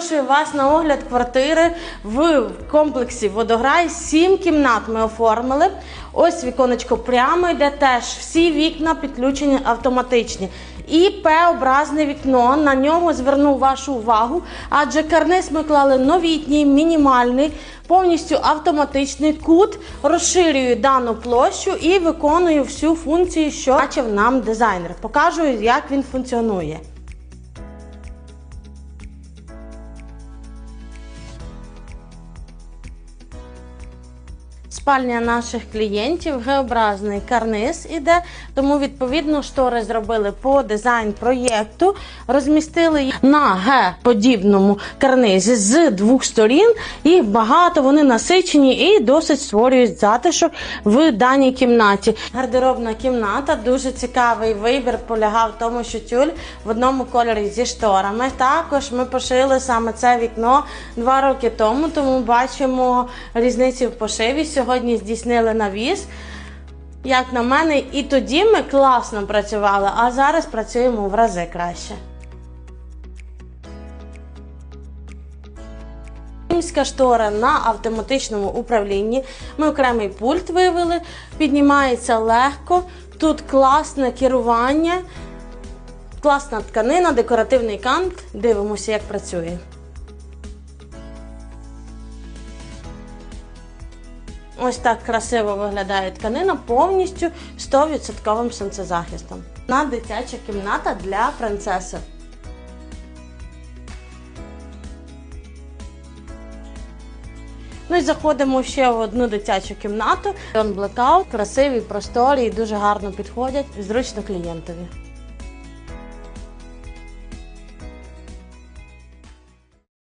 Запрошую вас на огляд квартири в комплексі Водограй. Сім кімнат ми оформили. Ось віконечко прямо йде теж. Всі вікна підключені автоматичні. І П-образне вікно. На нього звернув вашу увагу, адже карниз ми клали новітній, мінімальний, повністю автоматичний кут, розширює дану площу і виконую всю функцію, що бачив нам дизайнер. Покажу, як він функціонує. Спальня наших клієнтів, Г-образний карниз іде, тому відповідно штори зробили по дизайн проєкту, розмістили їх на Г-подібному карнизі з двох сторін. Їх багато, вони насичені і досить створюють затишок в даній кімнаті. Гардеробна кімната дуже цікавий вибір полягав в тому, що тюль в одному кольорі зі шторами. Також ми пошили саме це вікно два роки тому, тому бачимо різницю в пошиві. Сьогодні здійснили навіс. Як на мене, і тоді ми класно працювали, а зараз працюємо в рази краще. Римська штора на автоматичному управлінні. Ми окремий пульт вивели, піднімається легко. Тут класне керування, класна тканина, декоративний кант. Дивимося, як працює. Ось так красиво виглядає тканина повністю 100% сонцезахистом. На дитяча кімната для принцеси. Ну і заходимо ще в одну дитячу кімнату. Он блекаут, красиві, просторі і дуже гарно підходять, зручно клієнтові.